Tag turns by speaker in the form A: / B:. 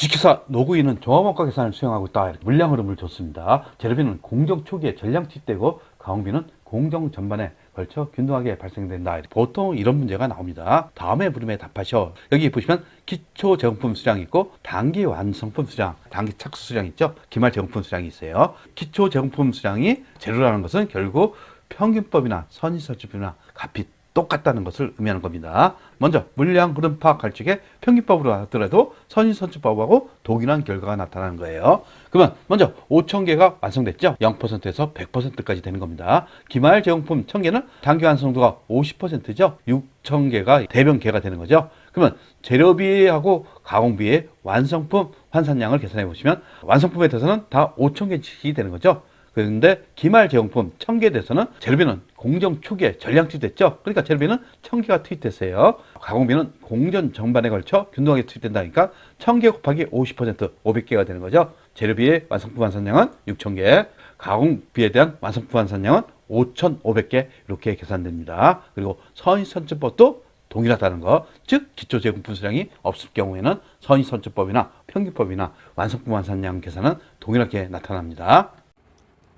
A: 주식회사 노구인은 종합원가 계산을 수행하고 있다. 물량 흐름을 줬습니다. 재료비는 공정 초기에 전량 투입되고 가공비는 공정 전반에 걸쳐 균등하게 발생된다. 보통 이런 문제가 나옵니다. 다음에 물음에 답하셔. 여기 보시면 기초 제공품 수량이 있고 단기 완성품 수량, 단기 착수 수량 있죠. 기말 제공품 수량이 있어요. 기초 제공품 수량이 제로라는 것은 결국 평균법이나 선의설주비나 값이 똑같다는 것을 의미하는 겁니다. 먼저 물량 흐름 파악할 적에 평균법으로 하더라도 선의선주법하고 동일한 결과가 나타나는 거예요. 그러면 먼저 5천 개가 완성됐죠? 0%에서 100%까지 되는 겁니다. 기말 제공품 1000개는 단기 완성도가 50%죠? 6천 개가 대변계가 되는 거죠. 그러면 재료비하고 가공비의 완성품 환산량을 계산해 보시면 완성품에 대해서는 다 5천 개씩이 되는 거죠. 그런데 기말 제공품 1000개 대해서는 재료비는 공정 초기에 전량 투입됐죠. 그러니까 재료비는 1000개가 투입됐어요. 가공비는 공전 전반에 걸쳐 균등하게 투입된다니까 1000개 곱하기 50% 500개가 되는 거죠. 재료비의 완성품 완산량은 6000개, 가공비에 대한 완성품 완산량은 5500개 이렇게 계산됩니다. 그리고 선의선주법도 동일하다는 거, 즉 기초 제공품 수량이 없을 경우에는 선의선주법이나 평균법이나 완성품 완산량 계산은 동일하게 나타납니다.